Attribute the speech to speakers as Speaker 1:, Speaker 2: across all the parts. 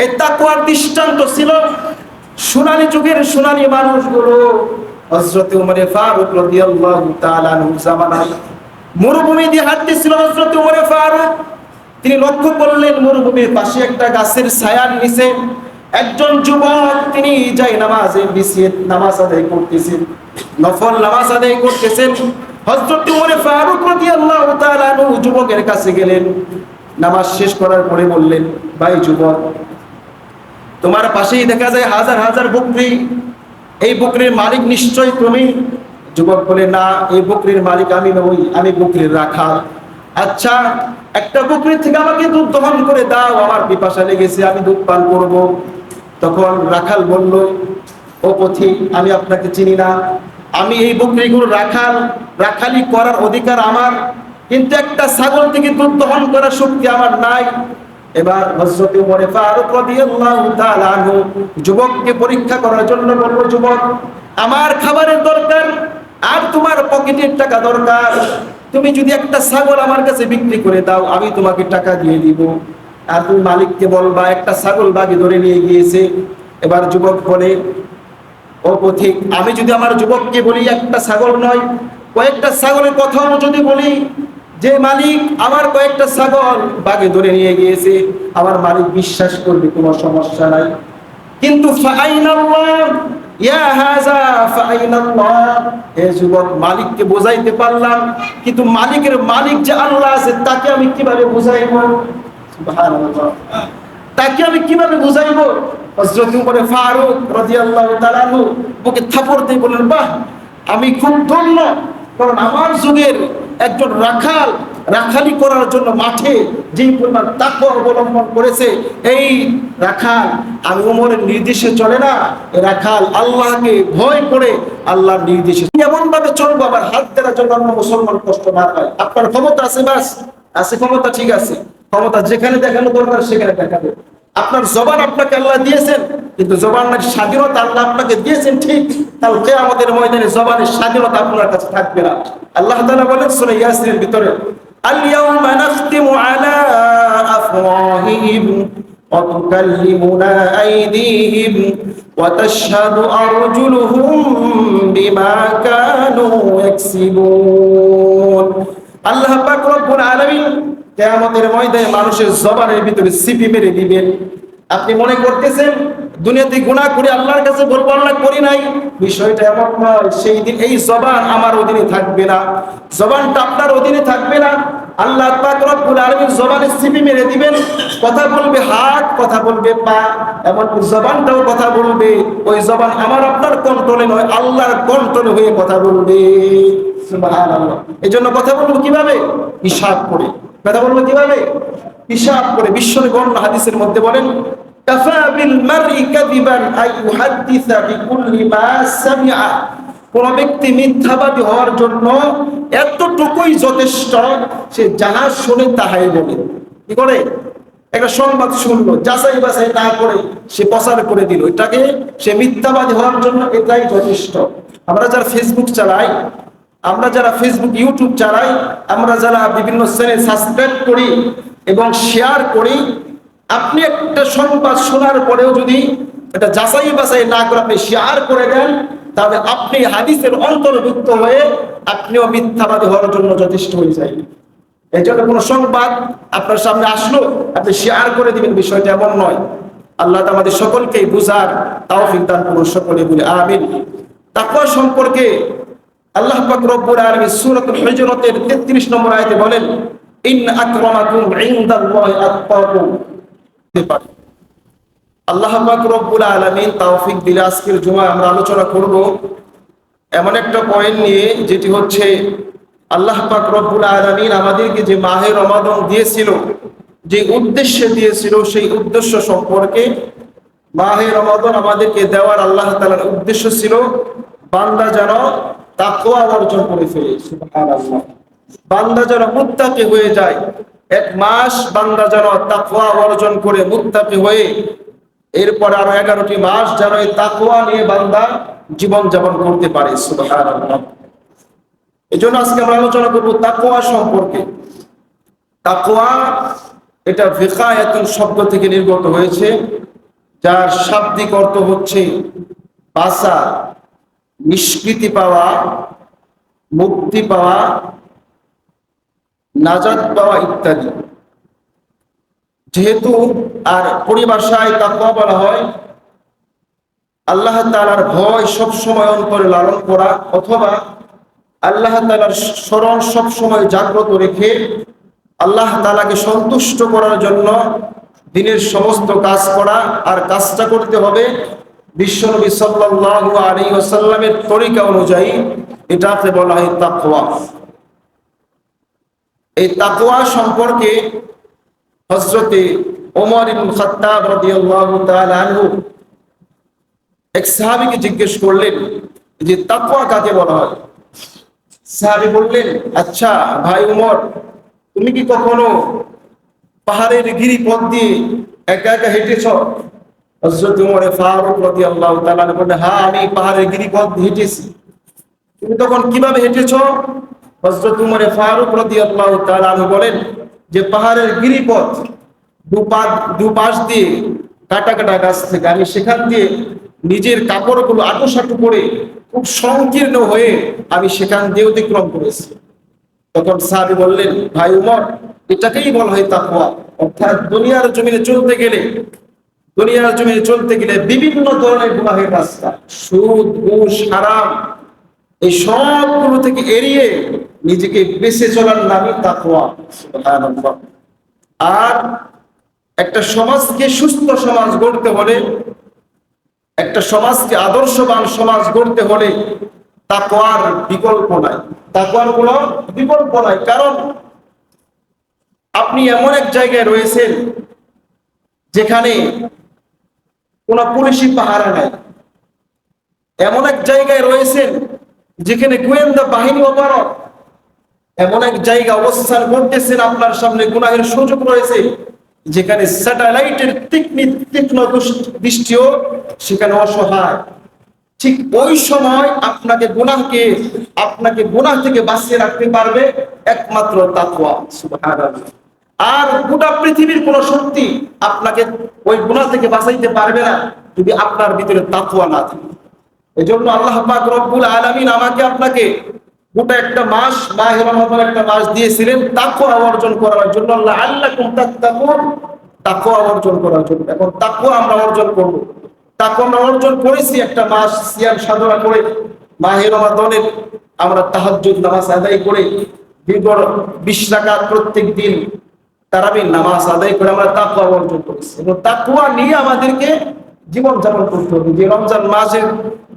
Speaker 1: এই তাকুয়ার দৃষ্টান্ত ছিল সোনালী যুগের সোনালী মানুষগুলো। হজরত উমরে ফারুক রাদিয়াল্লাহু তাআলা জামানায় মরুভূমি দিয়ে হাঁটতেছিল হজরত উমরে ফারুক। তিনি লক্ষ্য করলেন মরুভূমির পাশে একটা গাছের ছায়ার নিচে একজন যুবক তিনি যাই নামাজে বিছিয়ে নামাজ আদায় করতেছেন, নফল নামাজ আদায় করতেছেন। হযরত উমরে ফারুক রাদিয়াল্লাহু তাআলা যুবকের কাছে গেলেন, নামাজ শেষ করার পরে বললেন, ভাই যুবক তোমার পাশেই দেখা যায় হাজার হাজার বকরি। এই বকরির মালিক নিশ্চয় তুমি। যুবক বলে, না, এই বকরির মালিক আমি নই, আমি বকরির রাখাল। আচ্ছা একটা বকরির থেকে আমাকে দুধ দহন করে দাও, আমার পিপাসা লেগেছে, আমি দুধ পান করব। তখন রাখাল বলল, ও পথি, আমি আপনাকে চিনি না। আমি এই বকরিগুলো রাখাল, রাখালি করার অধিকার আমার। কিন্তু একটা ছাগল থেকে দুধ দহন করার শক্তি আমার নাই। এবার হযরত ওমর ফারুক রাদিয়াল্লাহু তাআলা আনহু যুবককে পরীক্ষা করার জন্য বলল, যুবক, আমার খাবারের দরকার আর তোমার পকেটের টাকা দরকার। তুমি যদি একটা ছাগল আমার কাছে বিক্রি করে দাও, আমি তোমাকে টাকা দিয়ে দিব। আর তুমি মালিককে বলবা, একটা ছাগল বাগে ধরে নিয়ে গিয়েছে। এবার যুবক বলে, ও পথিক, আমি যদি আমার যুবককে বলি, একটা ছাগল নয়, কয়েকটা ছাগলের কথাও যদি বলি যে মালিক আমার কয়েকটা ছাগল বাগে ধরে নিয়ে গিয়েছে, আমার মালিক বিশ্বাস করবে, কোনো সমস্যা নাই। কিন্তু মালিককে বোঝাইতে পারলাম, কিন্তু মালিকের মালিক যে আল্লাহ আছে, তাকে আমি কীভাবে বুঝাইব? তাকে আমি কীভাবে বুঝাইবো? হযরত উমর ফারুক রাদিয়াল্লাহু তাআলা আনহু ওকে থাপড় দিয়ে বললেন, বাহ, আমি খুব ধন্য, কারণ আমার যুগের একজন রাখাল, রাখালি করার জন্য মাঠে যেই পরিমাণ তাকওয়া অবলম্বন করেছে, এই রাখাল আমি উমরের নির্দেশে চলে না। রাখাল আল্লাহকে ভয় করে আল্লাহর নির্দেশে। এমন ভাবে চলবো আমার হাত দেওয়ার জন্য অন্য মুসলমান কষ্ট না পায়। আপনার ক্ষমতা আছে বাস? আছে ক্ষমতা, ঠিক আছে। ক্ষমতা যেখানে দেখানো দরকার, সেখানে দেখাবে। আপনার জবান আপনাকে আল্লাহ দিয়েছেন কিন্তু জবানের স্বাধীনতা আল্লাহ আপনাকে দিয়েছেন ঠিক তাহলে কে আমাদের ময়দানে জবানের স্বাধীনতা আপনার কাছে থাকবে না আল্লাহ তাআলা বলেন সূরা ইয়াসিনের ভিতরে اليوم نختم على أفواههم وتكلمنا أيديهم وتشهد أرجلهم بما كانوا يكسبون আল্লাহ পাক রব্বুল আলামিন কিয়ামতের ময়দানে মানুষের জবানের ভিতরে সিপি মেরে দিবেন আপনি মনে করতেছেন, দুনিয়াতে গুনাহ করে আল্লাহর কাছে বলব, আল্লাহ করি নাই। বিষয়টা এমন নয়, সেই দিন এই জবান আমার অধীনে থাকবে না। জবানটা আপনার অধীনে থাকবে না। আল্লাহ রব্বুল আলামিন জবানে সিপি মেরে দিবেন। কথা বলবে হাত, কথা বলবে পা এমন জবানটাও কথা বলবে। ওই জবান আমার আপনার কন্ট্রোলে নয়, আল্লাহর কন্ট্রোলে হয়ে কথা বলবে। এই জন্য কথা বলব কীভাবে? হিসাব করে। কথা বলব কীভাবে? হিসাব করে বিশ্বর গণ্য হাদিসের মধ্যে বলেন কোন ব্যক্তি মিথ্যাবাদী হওয়ার জন্য এতটুকুই যথেষ্ট, সে যাহা শুনে তাহাই বলে। কি করে? একটা সংবাদ শুনলো, যাচাই বাছাই না করে সে প্রচার করে দিল। এটাকে সে মিথ্যাবাদী হওয়ার জন্য এটাই যথেষ্ট। আমরা যারা ফেসবুক চালাই আমরা যারা ফেসবুক ইউটিউব চালাই, আমরা যারা বিভিন্ন চ্যানেল সাবস্ক্রাইব করি এবং শেয়ার করি, আপনি একটা সংবাদ শোনার পরেও যদি এটা যাচাই বাছাই না করে আপনি শেয়ার করে দেন, তাহলে আপনি হাদিসের অন্তর্ভুক্ত হয়ে আপনিও মিথ্যাবাদী হওয়ার জন্য যথেষ্ট হয়ে যায়। এই জন্য কোনো সংবাদ আপনার সামনে আসলো, আপনি শেয়ার করে দিবেন, বিষয়টা এমন নয়। আল্লাহ আমাদের সকলকেই বুঝার তাও দান করুন, সকলে বলে আমিন। তারপর সম্পর্কে আল্লাহ পাক রব্বুল আলামিন সূরাতুল হুজুরাতের 33 নম্বর আয়াতে বলেন ইন আকরামাকুম আল্লাহ পাক রব্বুল আলামিন তৌফিক দিলে আজকের জুমা আমরা আলোচনা করব এমন একটা পয়েন্ট নিয়ে, যেটি হচ্ছে আল্লাহ পাক রব্বুল আলামিন আমাদেরকে যে মাহে রমাদান দিয়েছিল, যে উদ্দেশ্যে দিয়েছিল, সেই উদ্দেশ্য সম্পর্কে মাহে রমাদান আমাদেরকে দেওয়ার আল্লাহ তালার উদ্দেশ্য ছিল, বান্দা যেন তাকওয়া অর্জন করে ফেলে বান্দা যেন মুত্তাকি হয়ে যায়, এক মাস বান্দা যেন তাকওয়া অর্জন করে মুত্তাকি হয়ে, এরপর আরও এগারোটি মাস যেন এই তাকওয়া নিয়ে বান্দা জীবন যাপন করতে পারে, সুবহানাল্লাহ। এই জন্য আজকে আমরা আলোচনা করব তাকওয়া সম্পর্কে। তাকওয়া এটা ভিকায়াতুন শব্দ থেকে নির্গত হয়েছে, যার শাব্দিক অর্থ হচ্ছে বাসা। নিষ্কৃতি পাওয়া, মুক্তি পাওয়া নাজাদ পাওয়া ইত্যাদি। যেহেতু আর পরিভাষায় তাকওয়া বলা হয়, আল্লাহ তালার ভয় সব সময় অন্তরে লালন করা অথবা আল্লাহ তালার স্মরণ সব সময় জাগ্রত রেখে আল্লাহ তালাকে সন্তুষ্ট করার জন্য দিনের সমস্ত কাজ করা আর কাজটা করতে হবে বিশ্বনবী সাল্লাল্লাহু আলাইহি ওয়াসাল্লামের তরিকা অনুযায়ী এটাকে বলা হয় তাকওয়া। এই তাকওয়া সম্পর্কে হযরতে ওমর ইবনে খাত্তাব রাদিয়াল্লাহু তাআলা আনহু এক সাহাবীকে জিজ্ঞেস করলেন যে তাকওয়া কাকে বলা হয়? সাহাবী বললেন আচ্ছা ভাই উমর তুমি কি কখনো পাহাড়ের গিরিপথ দিয়ে একা একা হেঁটেছ? হ্যাঁ আমি পাহাড়ের গিরিপথ হেঁটেছি। তুমি তখন কীভাবে বলেন যে, পাহাড়ের গিরিপথ দুপাশ দিয়ে কাটা কাটা গাছ থেকে আমি সেখান দিয়ে নিজের কাপড়গুলো আটোসাটু করে খুব সংকীর্ণ হয়ে আমি সেখান দিয়ে অতিক্রম করেছি। তখন সাহাবী বললেন, ভাই উমর, এটাকেই বলা হয় তাকওয়া। অর্থাৎ দুনিয়ার জমিনে চলতে গেলে দুনিয়ার জমিনে চলতে গেলে বিভিন্ন ধরনের গুনাহের রাস্তা, সুদ, ঘুষ, হারাম, এই সবগুলো থেকে এড়িয়ে নিজেকে বেঁচে চলার নামই তাকওয়া আর একটা সমাজকে সুস্থ সমাজ গড়তে হলে, একটা সমাজকে আদর্শবান সমাজ গড়তে হলে তাকওয়ার বিকল্প নাই। তাকওয়ার কোনো বিকল্প নাই, কারণ আপনি এমন এক জায়গায় রয়েছেন যেখানে কোনো পুলিশি পাহারা নাই। এমন এক জায়গায় রয়েছেন যেখানে গোয়েন্দা বাহিনী অপারক এমন এক জায়গা অবস্থান করতেছেন আপনার সামনে গুনাহের সুযোগ রয়েছে, যেখানে স্যাটেলাইটের তীক্ষ্ণ তীক্ষ্ণ দুষ- দৃষ্টিও সেখানে অসহায়। ঠিক ওই সময় আপনাকে গুনাহকে, আপনাকে গুনাহ থেকে বাঁচিয়ে রাখতে পারবে একমাত্র তাকওয়া, সুবহানাল্লাহ। আর গোটা পৃথিবীর কোন শক্তি আপনাকে ওই গুণা থেকে বাঁচাইতে পারবে না যদি আপনার ভিতরে তাকওয়া না থাকে। এজন্য আল্লাহ পাক রব্বুল আলামিন আমাকে আপনাকে গোটা একটা মাস, মাহে রমাদান একটা মাস দিয়েছিলেন তাকওয়া অর্জন করার জন্য। আল্লাহ আল্লাকুম তাত্তাকুন, তাকওয়া অর্জন করার জন্য। এখন তাকওয়া আমরা অর্জন করব। তাকওয়া আমরা অর্জন করেছি একটা মাস সিয়াম সাধনা করে, মাহে রমাদানের আমরা তাহাজ্জুদ নামাজ আদায় করে দীর্ঘ বিশ প্রত্যেক দিন তারাবির নামাজ আদায় করে আমরা তাকওয়া অর্জন করেছি। এবং তাকওয়া নিয়ে আমাদেরকে জীবন যাপন করতে হবে। যে রমজান মাসে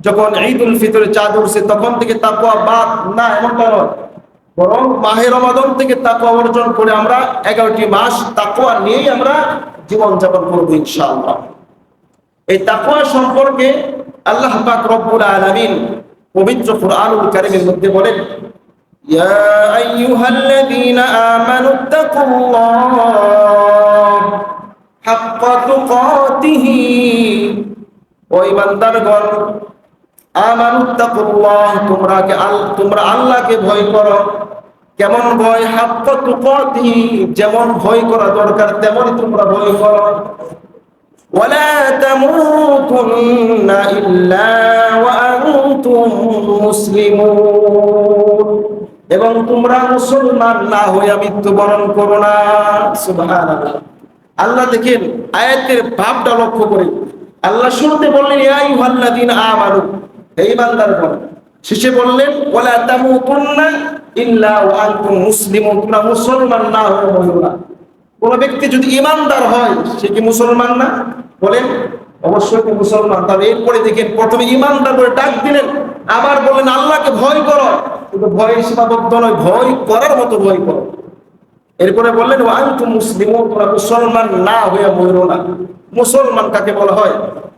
Speaker 1: যখন ঈদ উল ফিতরে চাঁদ উঠছে, তখন থেকে তাকওয়া বাদ না এমনটা নয়। বরং মাহে রমাদান থেকে তাকওয়া অর্জন করে আমরা এগারোটি মাস তাকওয়া নিয়েই আমরা জীবন যাপন করব ইনশাআল্লাহ। এই তাকওয়া সম্পর্কে আল্লাহ পাক রব্বুল আলামিন পবিত্র কুরআনুল কারীমের মধ্যে বলেন ইয়া আইয়ুহাল্লাযীনা আমানু তাকুল্লাহ হাক্কা তুকাতিহি ও ঈমানদারগণ আমানু তাকুল্লাহ তোমরা কে আল তোমরা আল্লাহকে ভয় করো কেমন ভয় হাক্কা তুকাতিহি যেমন ভয় করা দরকার তেমনই তোমরা ভয় করো ولا تموتن إلا وأنتم মুসলিমুন এবং তোমরা মুসলমান না হয়ে মৃত্যুবরণ করো না। আল্লাহ দেখেন, আয়াতের ভাবটা লক্ষ্য করে। আল্লাহ শুরুতে বললেন, ইয়া আইয়ুহাল্লাযীনা আমানু। এই বান্দারগণ শেষে বললেন, ওয়ালা তামুতুন্না ইল্লা ওয়া আনতুম মুসলিমুন। তোমরা মুসলমান না হয়ে মরো না। কোন ব্যক্তি যদি ইমানদার হয়, সে কি মুসলমান না? বলেন, অবশ্যই মুসলমান। তবে এরপরে দেখেন, প্রথমে ইমানদার করে ডাক দিলেন। আবার বললেন, আল্লাহকে ভয় করো। কিন্তু ভয় সীমাবদ্ধ নয়, ভয় করার মতো ভয় করো। এরপরে বললেন ও আন্তু মুসলিম তোমরা মুসলমান না হয়ে মরো না। মুসলমান কাকে বলা হয়?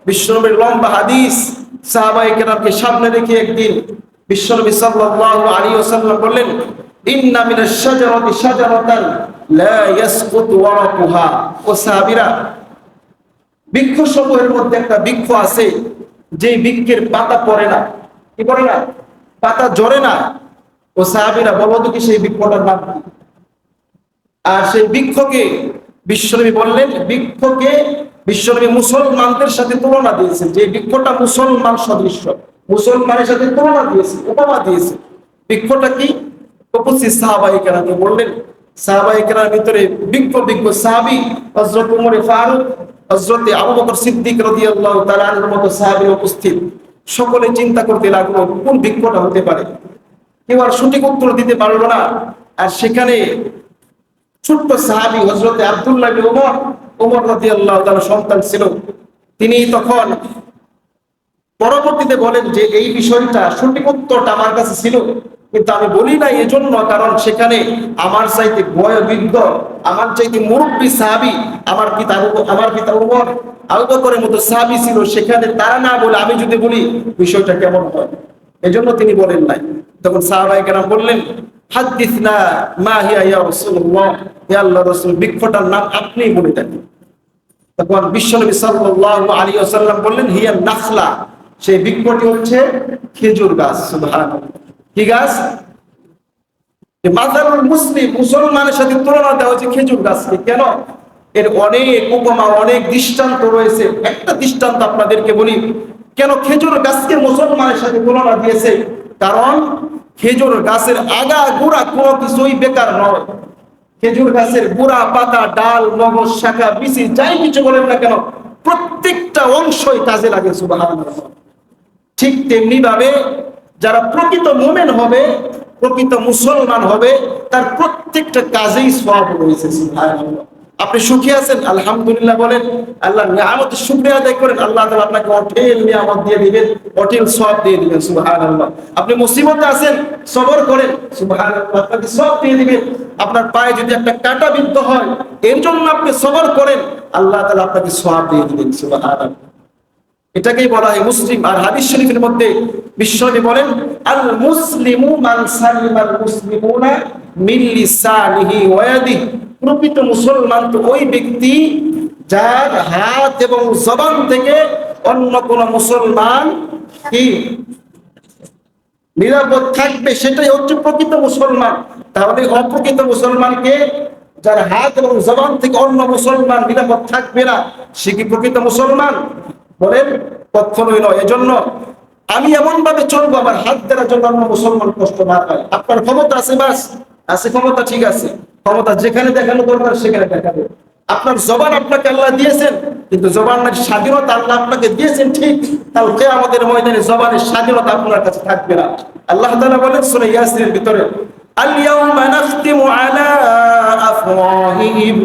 Speaker 1: বিশ্বনবীর লম্বা হাদিস সাহাবাই কেরামকে সামনে রেখে একদিন বিশ্বনবী সাল্লাল্লাহু আলাইহি ওয়াসাল্লাম বললেন ও বৃক্ষ সমূহের মধ্যে একটা বৃক্ষ বৃক্ষের পাতা পড়ে না। কি না? পাতা না। ও সাহাবীরা, বলো তো কি সেই বৃক্ষটার নাম কি? আর সেই বৃক্ষকে বিশ্বনবী বললেন, বৃক্ষকে বিশ্বনবী মুসলমানদের সাথে তুলনা দিয়েছেন। যে বৃক্ষটা মুসলমান সদৃশ্য, মুসলমানের সাথে তুলনা দিয়েছে, উপমা দিয়েছে। বৃক্ষটা কি? উপস্থিত সাহাবাই কেরামকে বললেন, সাহাবাই কেরামের ভিতরে বিজ্ঞ বিজ্ঞ সাহাবি হজরত উমরে ফারুক হজরতে আবু বকর সিদ্দিক রাদিয়াল্লাহু তাআলার মতো সাহাবী উপস্থিত। সকলে চিন্তা করতে লাগল, কোন বৃক্ষটা হতে পারে? কেউ আর সঠিক উত্তর দিতে পারল না। আর সেখানে ছোট্ট সাহাবি হজরতে আব্দুল্লাহ বিন উমর উমর রাদিয়াল্লাহু তাআলা সন্তান ছিল। তিনি তখন পরবর্তীতে বলেন যে, এই বিষয়টা সঠিক উত্তরটা আমার কাছে ছিল, কিন্তু আমি বলি না এজন্য কারণ সেখানে আমার চাইতে বয়োবৃদ্ধ, আমার চাইতে মুরব্বী সাহাবি, আমার পিতা আমার পিতা উমর, আবু বকরের মতো সাহাবি ছিল। সেখানে তারা না বলে আমি যদি বলি, বিষয়টা কেমন হয়? এজন্য তিনি বলেন নাই। তখন সাহাবাই কেরাম বললেন হাদিস না আল্লাহ বৃক্ষটার নাম আপনিই বলে তখন বিশ্বনবী বললেন, হিয়া সেই বৃক্ষটি হচ্ছে খেজুর গাছ, সুবহানাল্লাহ। কি গাছ? মাজারুল মুসলিম, মুসলমানের সাথে তুলনা দেওয়া হচ্ছে খেজুর গাছকে। কেন? এর অনেক উপমা, অনেক দৃষ্টান্ত রয়েছে। একটা দৃষ্টান্ত আপনাদেরকে বলি কেন খেজুর গাছকে মুসলমানের সাথে তুলনা দিয়েছে? কারণ খেজুর গাছের আগা গোড়া কোনো কিছুই বেকার নয়। খেজুর গাছের গোড়া, পাতা, ডাল, মগজ, শাখা, বিচি, যাই কিছু বলেন না কেন, প্রত্যেকটা অংশই কাজে লাগে ঠিক তেমনি ভাবে যারা প্রকৃত মোমেন হবে, প্রকৃত মুসলমান হবে, তার প্রত্যেকটা কাজেই সব রয়েছে, সুবহানাল্লাহ। আপনি সুখী আছেন? আলহামদুলিল্লাহ বলেন, আল্লাহ নিয়ামত, শুকরিয়া আদায় করেন। আল্লাহ তাআলা আপনাকে অটেল নিয়ামত দিয়ে দিবেন অটেল সব দিয়ে দিবেন, সুবহানাল্লাহ। আপনি মুসিবতে আছেন, সবর করেন, সুবহানাল্লাহ। আপনাকে সব দিয়ে দিবেন। আপনার পায়ে যদি একটা কাটা বিদ্ধ হয় এর জন্য আপনি সবর করেন। আল্লাহ তাআলা আপনাকে সব দিয়ে দিবেন, সুবহানাল্লাহ। এটাকেই বলা হয় মুসলিম। আর হাদিস শরীফের মধ্যে বিশ্বনবী বলেন, আল মুসলিমু মান সালিমাল মুসলিমুনা মিন লিসানিহি ওয়া ইয়াদিহি। প্রকৃত মুসলমান তো ওই ব্যক্তি যার হাত এবং জবান থেকে অন্য কোন মুসলমান কি নিরাপদ থাকবে? সেটাই হচ্ছে প্রকৃত মুসলমান। তাহলে অপ্রকৃত মুসলমানকে যার হাত এবং জবান থেকে অন্য মুসলমান নিরাপদ থাকবে না, সে কি প্রকৃত মুসলমান? বলেন, কখনোই নয়। এজন্য আমি এমন ভাবে চলবো, আমার হাত দ্বারা জন্য অন্য মুসলমান কষ্ট না পায়। আপনার ক্ষমতা আছে বাস। আছে ক্ষমতা ঠিক আছে ক্ষমতা যেখানে দেখানো দরকার সেখানে দেখাবে আপনার জবান আপনাকে আল্লাহ দিয়েছেন কিন্তু জবানের স্বাধীনতা আল্লাহ আপনাকে দিয়েছেন ঠিক কালকে আমাদের ময়দানে জবানের স্বাধীনতা আপনার কাছে থাকবে না আল্লাহ তাআলা বলেন সূরা ইয়াসিনের ভিতরে اليوم نختم على أفواههم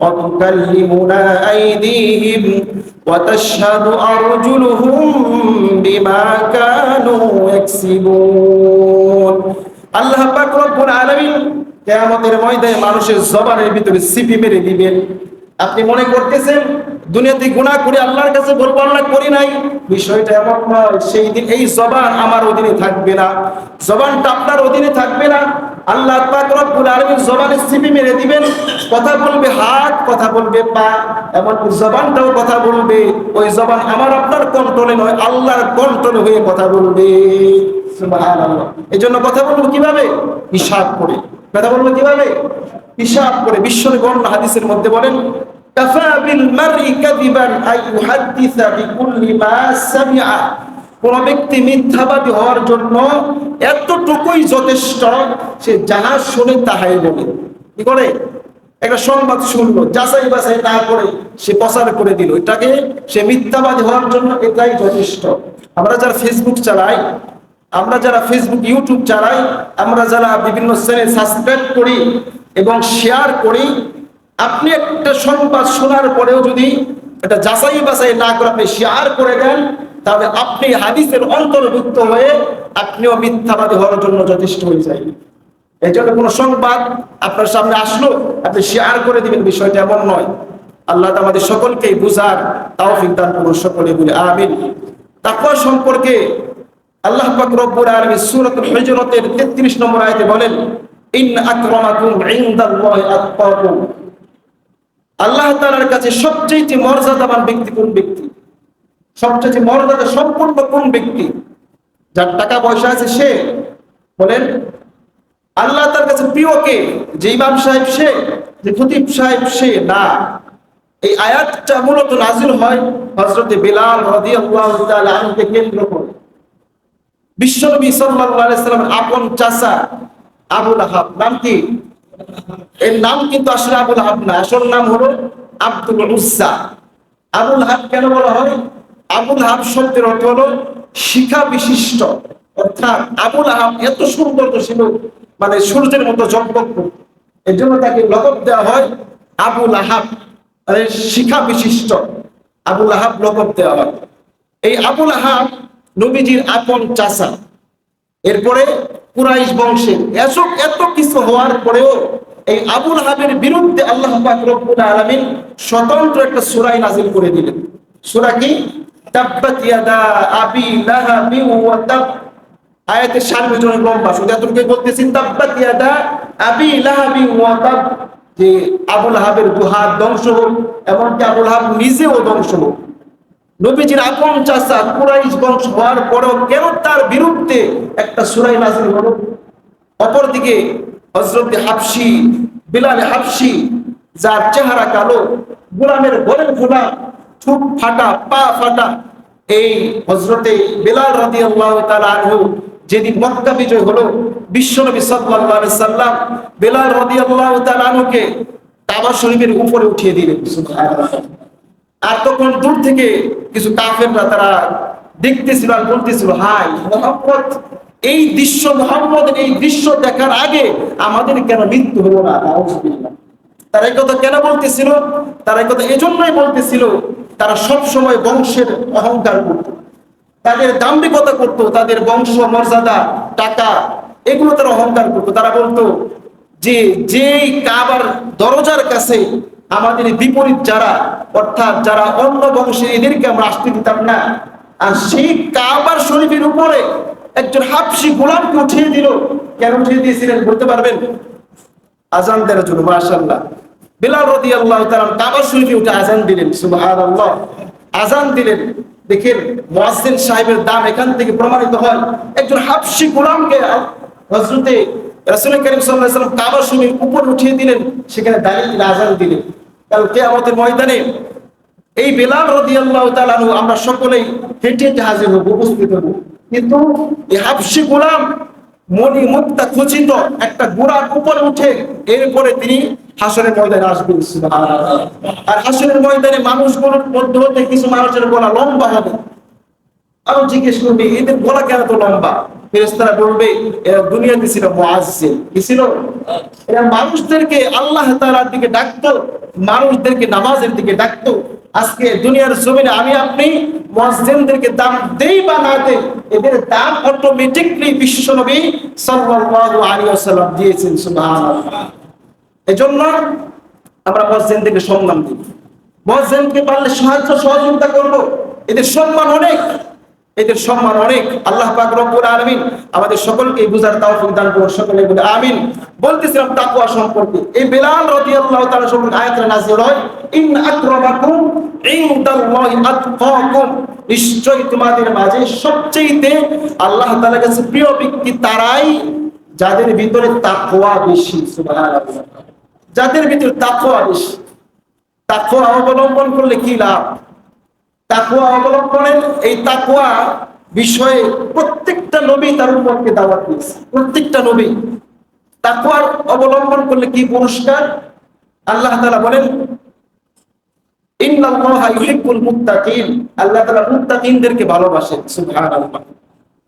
Speaker 1: وتكلمنا أيديهم وتشهد أرجلهم بما كانوا يكسبون আল্লাহ পাক রব্বুল আলামিন কিয়ামতের মানুষের জবানের ভিতরে সিপি মেরে দিবেন আপনি মনে করতেছেন, দুনিয়াতে গুনাহ করে আল্লাহর কাছে বলব আল্লাহ করি নাই? বিষয়টা এমন নয়, সেই দিন এই জবান আমার অধীনে থাকবে না। জবানটা আপনার অধীনে থাকবে না। আল্লাহ পাক রব্বুল আলামিন জবানে সিপি মেরে দিবেন। কথা বলবে হাত, কথা বলবে পা এমন জবানটাও কথা বলবে। ওই জবান আমার আপনার কন্ট্রোলে নয়, আল্লাহর কন্ট্রোলে হয়ে কথা বলবে। এই জন্য কথা বলব কীভাবে? হিসাব করে। কথা বলব কীভাবে? হিসাব করে। বিশ্বর গণনা হাদিসের মধ্যে বলেন, কাফা বিল মারই কাযিবান আই ইউহাদ্দিসা বিকুল্লি মা সামিআ। কোন ব্যক্তি মিথ্যাবাদী হওয়ার জন্য এতটুকুই যথেষ্ট সে যাহা শুনে তাহাই বলে। কি করে? একটা সংবাদ শুনলো, যাচাই বাছাই না করে সে প্রচার করে দিল। এটাকে সে মিথ্যাবাদী হওয়ার জন্য এটাই যথেষ্ট। আমরা যারা ফেসবুক চালাই, আমরা যারা ফেসবুক ইউটিউব চালাই, আমরা যারা বিভিন্ন চ্যানেল সাবস্ক্রাইব করি এবং শেয়ার করি, আপনি একটা সংবাদ শোনার পরেও যদি এটা যাচাই বাছাই না করে আপনি শেয়ার করে দেন তাহলে আপনি হাদিসের অন্তর্ভুক্ত হয়ে আপনিও মিথ্যাবাদী হওয়ার জন্য যথেষ্ট হয়ে যায়। এই জন্য কোনো সংবাদ আপনার সামনে আসলো, আপনি শেয়ার করে দিবেন, বিষয়টা এমন নয়। আল্লাহ আমাদের সকলকেই বুঝার তাওফিক দান করুন, সকলে বলে আমিন। তাকওয়া সম্পর্কে আল্লাহ রব্বুল আলামিন সূরাতুল হুজুরাতের 33 নম্বর আয়াতে বলেন, ইন আকরামাকুম আল্লাহ তাআলার কাছে সবচেয়ে মর্যাদাবান ব্যক্তি কোন ব্যক্তি? সবচেয়ে মর্যাদা সম্পূর্ণ কোন ব্যক্তি? যার টাকা পয়সা আছে সে। বলেন, আল্লাহ তার কাছে প্রিয় কে? যে ইমাম সাহেব সে, যে খতিব সাহেব সে না। এই আয়াতটা মূলত নাজিল হয় হজরতে বিলাল আনহুকে কেন্দ্র করে। বিশ্বনবী সাল্লামের আপন চাচা আবুল আহাব নাম কি? এর নাম কিন্তু আসলে আবুল আহাব না। আসল নাম হলো আব্দুল উজ্জা। আবুল হাব কেন বলা হয়? আবুল হাব শব্দের অর্থ হলো শিখা বিশিষ্ট। অর্থাৎ আবুল আহাব এত সুন্দর ছিল মানে সূর্যের মতো করত এর জন্য তাকে লকব দেওয়া হয় আবুল আহাব মানে শিখা বিশিষ্ট। আবুল আহাব লকব দেওয়া হয়। এই আবুল আহাব নবীজির আপন চাচা। এরপরে কুরাইশ বংশের এসব এত কিছু হওয়ার পরেও এই আবুল হাবের বিরুদ্ধে আল্লাহ পাক রব্বুল আলামিন স্বতন্ত্র একটা সূরা নাযিল করে দিলেন। সূরা কি? তাব্বাত ইয়াদা আবি লাহাবি ওয়া তাব। আয়াতের লম্বা বলতেছি, তাব্বাত ইয়াদা আবি লাহাবি ওয়া তাব। যে আবুল হাবের দুহাত ধ্বংস হোক আবুল হাব নিজেও ধ্বংস হোক। নবীজির চাচা কুরাইশ বংশ হওয়ার কেন তার বিরুদ্ধে একটা সুরাই নাজিল হলো? অপরদিকে হজরত হাফসি, বিলাল হাফসি, যার চেহারা কালো, গোলামের গলের গোলাম ঠুট ফাটা, পা ফাটা। এই হজরতে বিলাল রাদি আল্লাহ আনহু যেদিন মক্কা বিজয় হলো, বিশ্বনবী সাল্লাল্লাহু সাল্লাম বিলাল রাদিয়াল্লাহু তাআলা আনহুকে কাবা শরীফের উপরে উঠিয়ে দিলেন। আর তখন দূর থেকে কিছু কাফেররা তারা দেখতেছিল আর বলতেছিল হাই মোহাম্মদ, এই দৃশ্য মোহাম্মদের এই দৃশ্য দেখার আগে আমাদের কেন মৃত্যু হলো না। তারা এই কথা কেন বলতেছিল? তারা এই কথা এজন্যই বলতেছিল তারা সব সময় বংশের অহংকার করত। তাদের দাম্ভিকতা করত, তাদের বংশ, মর্যাদা, টাকা, এগুলো তারা অহংকার করত। তারা বলতো যে, যেই কাবার দরজার কাছে আমাদের বিপরীত যারা, অর্থাৎ যারা অন্য বংশের এদেরকে আমরা আসতে দিতাম না, আর সেই কাবার শরীফের উপরে একজন হাফসি গোলামকে উঠিয়ে দিল। কেন উঠিয়ে দিয়েছিলেন বলতে পারবেন? আজান দেওয়ার জন্য, মাশাআল্লাহ। বিলাল রাদিয়াল্লাহু তাআলা কাবা শরীফে উঠে আজান দিলেন, সুবহানাল্লাহ। আজান দিলেন, দেখেন মুয়াজ্জিন সাহেবের দাম এখান থেকে প্রমাণিত হয়। একজন হাফসি গোলামকে হযরতে রাসূল করিম সাল্লাল্লাহু কাবা শরীফের উপর উঠিয়ে দিলেন, সেখানে দাঁড়িয়ে আজান দিলেন। কারণ কিয়ামতের ময়দানে এই বেলাল রাদিয়াল্লাহু তাআলা আনহু আমরা সকলেই হেঁটে হেঁটে হাজির হব, উপস্থিত হব। কিন্তু এই হাফসি গোলাম মনি মুক্তা একটা গোড়ার উপরে উঠে এরপরে তিনি হাসনের ময়দানে আসবেন। আর হাসনের ময়দানে মানুষগুলোর মধ্যে হতে কিছু মানুষের গলা লম্বা হবে। আরও জিজ্ঞেস করবে, এদের গলা কেন তো লম্বা? ফেরেস্তারা বলবে, এরা দুনিয়াতে ছিল কি ছিল? এরা মানুষদেরকে আল্লাহ তাআলার দিকে ডাকতো, মানুষদেরকে নামাজের দিকে ডাকতো। আজকে দুনিয়ার জমিনে আমি, আপনি মুয়াজ্জিনদেরকে দাম দেই বা না দেই, এদের দাম অটোমেটিকলি বিশ্বনবী সাল্লাল্লাহু আলাইহি ওয়াসাল্লাম দিয়েছেন, সুবহানাল্লাহ। এজন্য আমরা মুয়াজ্জিনদেরকে সম্মান দিই। মসজিদকে পারলে সাহায্য সহযোগিতা করব। এদের সম্মান অনেক। এদের সম্মান অনেক। আল্লাহ পাক রব্বুল আলামিন আমাদের সকলকে বুঝার তৌফিক দান করুন, সকলে বলে আমিন। বলতেছিলাম তাকওয়া সম্পর্কে। এই বেলাল রাদিয়াল্লাহু তাআলা সম্পর্কে আয়াতটা নাযিল হয় ইন আকরামাকুম ইনদাল্লাহি আতকাকুম। নিশ্চয়ই তোমাদের মাঝে সবচেয়ে আল্লাহ তাআলার কাছে প্রিয় ব্যক্তি তারাই যাদের ভিতরে তাকওয়া বেশি, সুবহানাল্লাহ। যাদের ভিতরে তাকওয়া বেশি। তাকওয়া অবলম্বন করলে কি লাভ? তাকুয়া অবলম্বনের এই তাকুয়া বিষয়ে প্রত্যেকটা নবী তার উপরকে দাওয়াত দিয়েছে। প্রত্যেকটা নবী। তাকুয়ার অবলম্বন করলে কি পুরস্কার? আল্লাহ তাআলা বলেন আল্লাহ তাআলা মুত্তাকিনদেরকে ভালোবাসেন, সুবহানাল্লাহ।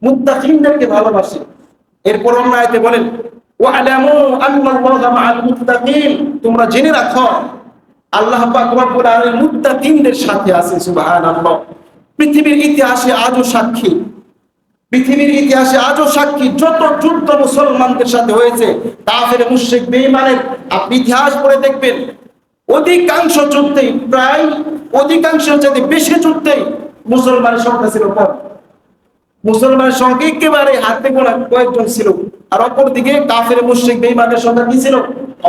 Speaker 1: মুত্তাকিনদেরকে ভালোবাসেন। এরপর অন্য আয়াতে বলেন তোমরা জেনে রাখো আল্লাহ সাথে আছে পৃথিবীর ইতিহাসে আজও সাক্ষী। পৃথিবীর ইতিহাসে আজও সাক্ষী যত যুদ্ধ মুসলমানদের সাথে হয়েছে আপনি ইতিহাস পড়ে দেখবেন, অধিকাংশ যুদ্ধেই প্রায়, অধিকাংশ যদি বেশি যুদ্ধেই মুসলমানের সংখ্যা ছিল কম। মুসলমানের সংখ্যা একেবারে হাতে গোনা কয়েকজন ছিল, আর অপরদিকে কাফের, মুশরিক বেঈমানের সংখ্যা কি ছিল?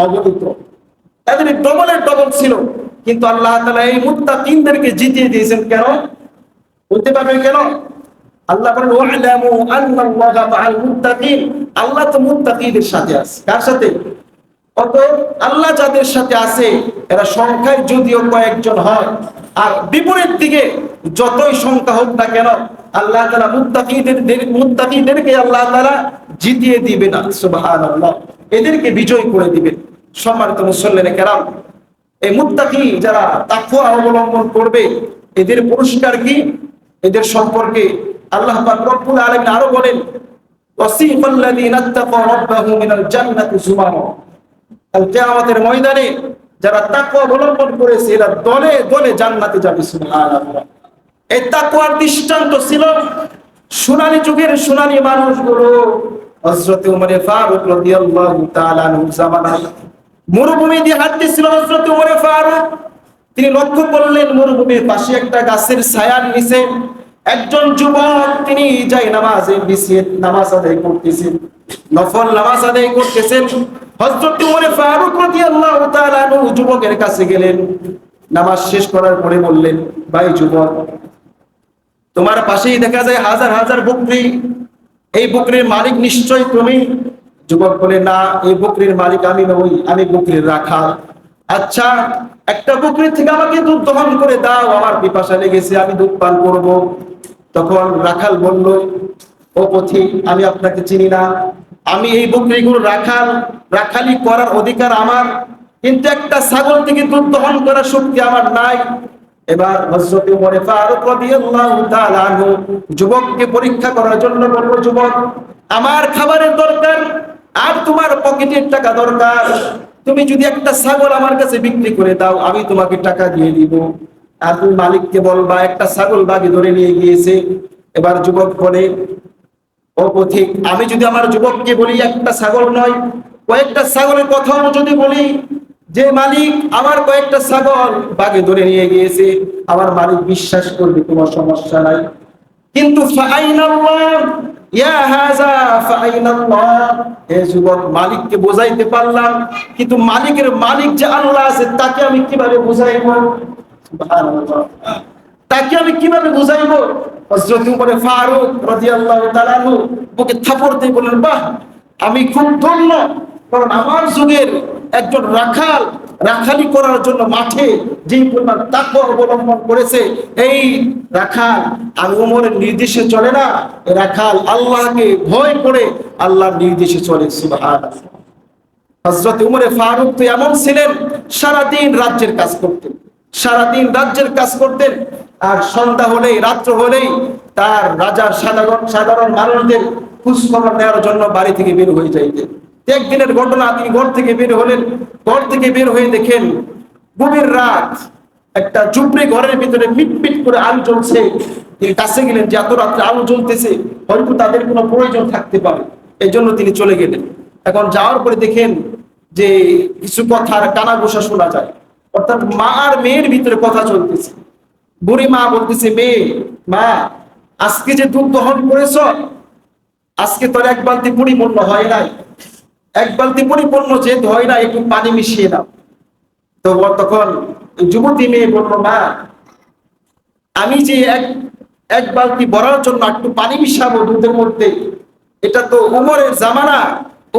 Speaker 1: অগণিত তাদের ডবলের ডবল ছিল। কিন্তু আল্লাহ তাআলা এই মুত্তাকিনদেরকে জিতিয়ে দিয়েছেন কেন? বলতে পারবেন কেন? এরা সংখ্যায় যদিও কয়েকজন হয়, আর দিকে যতই সংখ্যা হোক না কেন, আল্লাহ তালা আল্লাহ তালা জিতিয়ে এদেরকে বিজয় করে দিবেন। সম্মানিত মুসল্লিনে কেরাম, এই মুত্তাকি যারা তাকওয়া অবলম্বন করবে, এদের পুরস্কার কি? এদের সম্পর্কে আল্লাহ রব্বুল আরও বলেন ময়দানে যারা অবলম্বন করেছে, এরা দলে যাবে এই দৃষ্টান্ত ছিল যুগের মানুষগুলো, হযরত উমর ফারুক মরুভূমি দিয়ে হাঁটতেছিল হযরত উমর ফারুক। তিনি লক্ষ্য করলেন, মরুভূমির পাশে একটা গাছের ছায়ার নিচে। একজন যুবক, তিনি যাই নামাজে বিছিয়ে নামাজ আদায় করতেছেন, নফল নামাজ আদায় করতেছেন। হযরত উমর ফারুক রাদিয়াল্লাহু তাআলা যুবকের কাছে গেলেন, নামাজ শেষ করার পরে বললেন, ভাই যুবক, তোমার পাশেই দেখা যায় হাজার হাজার বকরি। এই বকরির মালিক নিশ্চয় তুমি। যুবক বলে, না, এই বকরির মালিক আমি নই, আমি বকরির রাখাল। আচ্ছা একটা বকরির থেকে আমাকে দুধ দহন করে দাও, আমার পিপাসা লেগেছে, আমি দুধ পান করব। তখন রাখাল বলল, ও পথি, আমি আপনাকে চিনি না। আমি এই বকরিগুলো রাখাল, রাখালি করার অধিকার আমার, কিন্তু একটা ছাগল থেকে দুধ দহন করার শক্তি আমার নাই। এবার হযরত ওমর ফারুক রাদিয়াল্লাহু তাআলা যুবককে পরীক্ষা করার জন্য বলল, যুবক, আমার খাবারের দরকার আর তোমার পকেটের টাকা দরকার। তুমি যদি একটা ছাগল আমার কাছে বিক্রি করে দাও, আমি তোমাকে টাকা দিয়ে দিব। আর তুমি মালিককে বলবা, একটা ছাগল বাগে ধরে নিয়ে গিয়েছে। এবার যুবক বলে, ও পথিক, আমি যদি আমার যুবককে বলি, একটা ছাগল নয়, কয়েকটা ছাগলের কথাও যদি বলি, যে মালিক আমার কয়েকটা ছাগল বাগে ধরে নিয়ে গিয়েছে, আমার মালিক বিশ্বাস করবে তোমার সমস্যা নাই। কিন্তু ইয়া ফাআইনাল্লাহ হে যুবক, মালিককে বোঝাইতে পারলাম, কিন্তু মালিকের মালিক যে আল্লাহ আছে, তাকে আমি কীভাবে বুঝাইব? তাকে আমি কীভাবে বুঝাইবো? হযরত উমর ফারুক রাদিয়াল্লাহু তাআলা বুকে থাপড় দিয়ে বললেন, বাহ, আমি খুব ধন্য, কারণ আমার যুগের একজন রাখাল রাখালি করার জন্য মাঠে যেই পরিমাণ তাকওয়া অবলম্বন করেছে, এই রাখাল আমি উমরের নির্দেশে চলে না। রাখাল আল্লাহকে ভয় করে আল্লাহর নির্দেশে চলে, সুবহানাল্লাহ। হজরত উমরে ফারুক তো এমন ছিলেন, সারাদিন রাজ্যের কাজ করতেন, সারাদিন রাজ্যের কাজ করতেন, আর সন্ধ্যা হলেই, রাত্র হলেই তার রাজার সাধারণ সাধারণ মানুষদের খোঁজ খবর নেওয়ার জন্য বাড়ি থেকে বের হয়ে যাইতেন। একদিনের ঘটনা তিনি ঘর থেকে বের হলেন, ঘর থেকে বের হয়ে দেখেন গভীর রাত। একটা চুপড়ি ঘরের ভিতরে মিটমিট করে আলো জ্বলছে। তিনি কাছে গেলেন যে এত রাত্রে আলো জ্বলতেছে, হয়তো তাদের কোনো প্রয়োজন থাকতে পারে। এই জন্য তিনি চলে গেলেন। এখন যাওয়ার পরে দেখেন যে কিছু কথার কানা ঘোষা শোনা যায়। অর্থাৎ মা আর মেয়ের ভিতরে কথা চলতেছে। বুড়ি মা বলতেছে মেয়ে মা, আজকে যে দুধ দহন করেছ, আজকে তোর এক বালতি পরিপূর্ণ হয় নাই। এক বালতি পরিপূর্ণ যেহেতু হয় না, একটু পানি মিশিয়ে দাও। তো তখন যুবতী মেয়ে বলল, মা, আমি যে এক এক বালতি ভরার জন্য একটু পানি মিশাবো দুধের মধ্যে, এটা তো উমরের জামানা।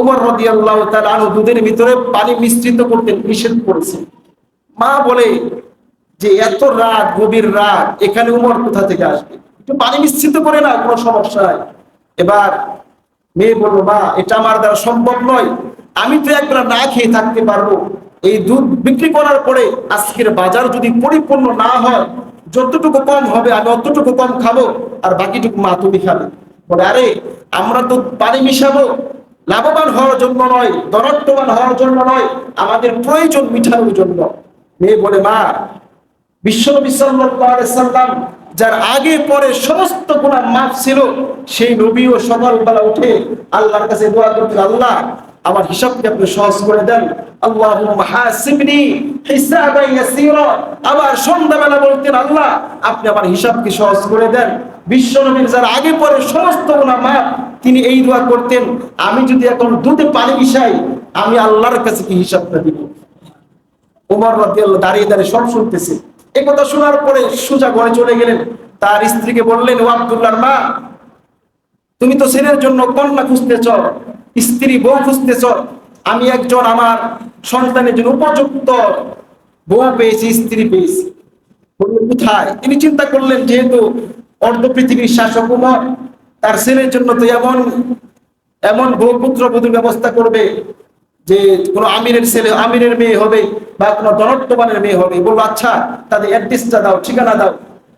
Speaker 1: উমর রদি আল্লাহ আনু দুধের ভিতরে পানি মিশ্রিত করতে নিষেধ করেছে। মা বলে যে, এত রাত, গভীর রাত, এখানে উমর কোথা থেকে আসবে? একটু পানি মিশ্রিত করে না কোনো সমস্যা নাই। এবার মেয়ে বলল, মা, এটা আমার দ্বারা সম্ভব নয়। আমি তো একবার না খেয়ে থাকতে পারব। এই দুধ বিক্রি করার পরে আজকের বাজার যদি পরিপূর্ণ না হয়, যতটুকু কম হবে আমি অতটুকু কম খাব, আর বাকিটুকু মা তুমি খাবে। বলে, আরে, আমরা তো পানি মিশাবো। লাভবান হওয়ার জন্য নয় দরত্ববান হওয়ার জন্য নয়, আমাদের প্রয়োজন মিঠানোর জন্য। মেয়ে বলে, মা আলাইহি সাল্লাম যার আগে পরে সমস্ত গুনাহ মাফ ছিল, সেই নবীও সকালবেলা উঠে আল্লাহর কাছে দোয়া করতেন, আল্লাহ, আমার হিসাবকে আপনি সহজ করে দেন। আবার সন্ধ্যাবেলা বলতেন, আল্লাহ, আপনি আমার হিসাবকে সহজ করে দেন। বিশ্বনবীর যার আগে পরে সমস্ত গুনাহ মাফ, তিনি এই দোয়া করতেন, আমি যদি এখন দুধে পানি মিশাই, আমি আল্লাহর কাছে কি হিসাবটা দিব? উমর রাদিয়াল্লাহু দাঁড়িয়ে দাঁড়িয়ে সব শুনতেছে। এই কথা শোনার পরে সুজা ঘরে চলে গেলেন। তার স্ত্রীকে বললেন, ও আব্দুল্লাহর মা, তুমি তো ছেলের জন্য কন্যা খুঁজতেছ, স্ত্রী বউ খুঁজতে খুঁজতেছ। আমি একজন আমার সন্তানের জন্য উপযুক্ত বউ পেয়েছি, স্ত্রী পেয়েছি। কোথায়? তিনি চিন্তা করলেন, যেহেতু অর্ধ পৃথিবীর শাসক উমর, তার ছেলের জন্য তো এমন এমন বউ পুত্র বধূর ব্যবস্থা করবে। যে কোন আমিরের ছেলে, আমিরের মেয়ে হবে বা কোনো দরদ্দমানের মেয়ে হবে, বলব আচ্ছা তাদের অ্যাড্রেসটা দাও, ঠিকানা দাও।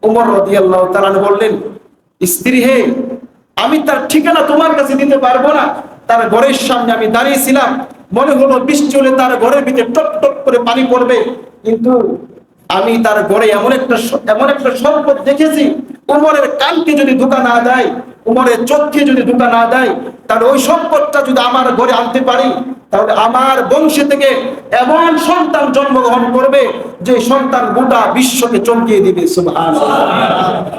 Speaker 1: উমর রদি আল্লাহ তালান বললেন, স্ত্রী হে, আমি তার ঠিকানা তোমার কাছে দিতে পারব না। তার ঘরের সামনে আমি দাঁড়িয়েছিলাম। মনে হলো বৃষ্টি হলে তার ঘরের ভিতরে টপ টপ করে পানি পড়বে। কিন্তু আমি তার ঘরে এমন একটা এমন একটা সম্পদ দেখেছি, উমরের কানকে যদি ধোকা না দেয়, উমরের চোখকে যদি ধোকা না দেয়, তাহলে ওই সম্পদটা যদি আমার ঘরে আনতে পারি, তাহলে আমার বংশে থেকে এমন সন্তান জন্মগ্রহণ করবে যে সন্তান গোটা বিশ্বকে চমকিয়ে দিবে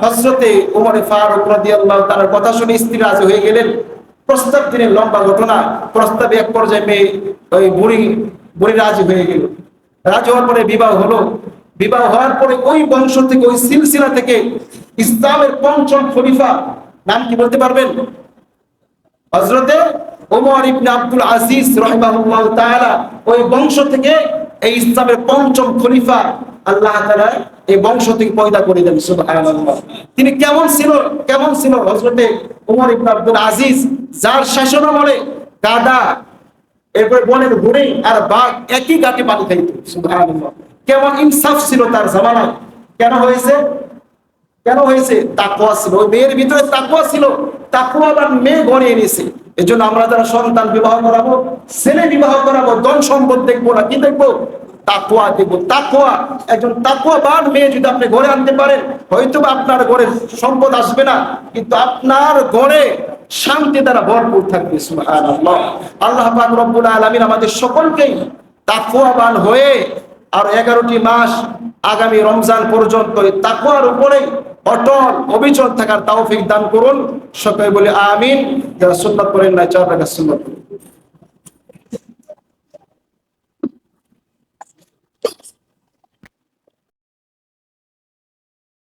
Speaker 1: হজরতে উমরে ফারুক রাদিয়াল্লাহু তার কথা শুনে স্ত্রী রাজি হয়ে গেলেন। প্রস্তাব দিলেন, লম্বা ঘটনা। প্রস্তাবে এক পর্যায়ে মেয়ে, ওই বুড়ি বুড়ি রাজি হয়ে গেল। রাজি হওয়ার পরে বিবাহ হলো। বিবাহ হওয়ার পরে ওই বংশ থেকে, ওই সিলসিলা থেকে ইসলামের পঞ্চম খলিফা নাম কি বলতে পারবেন? হজরতে ওমর ইবনে আব্দুল আজিজ রহিমাহুল্লাহ তাআলা ওই বংশ থেকে এই ইসলামের পঞ্চম খলিফা আল্লাহ তাআলা এই বংশ থেকে পয়দা করে দেন, সুবহানাল্লাহ। তিনি কেমন ছিল কেমন ছিল হযরতে ওমর ইবনে আব্দুল আজিজ? যার শাসন শাসনামলে গাদা, এরপরে বনের ঘুরে আর বাঘ একই গাটে পানি খাইত, সুবহানাল্লাহ। কেমন ইনসাফ ছিল তার জামানায়? কেন হয়েছে? কেন হয়েছে? তাকুয়া ছিল। ওই মেয়ের ভিতরে তাকুয়া ছিল। তাকুয়াবান মেয়ে গড়ে এনেছে এই জন্য আমরা যারা সন্তান বিবাহ করাবো, ছেলে বিবাহ করাবো, ধন সম্পদ দেখব না, কি দেখব? তাকুয়া দেখব। তাকুয়া একজন তাকুয়াবান মেয়ে যদি আপনি ঘরে আনতে পারেন হয়তো আপনার ঘরে সম্পদ আসবে না, কিন্তু আপনার ঘরে শান্তি দ্বারা ভরপুর থাকবে আল্লাহ পাক রব্বুল আলামিন আমাদের সকলকেই তাকুয়াবান হয়ে আর এগারোটি মাস আগামী রমজান পর্যন্ত তাকুয়ার উপরেই অটল অবিচল থাকার তাওফিক দান করুন সকলে বলে আমিন যারা সুন্নাত করেন না চার টাকা করুন।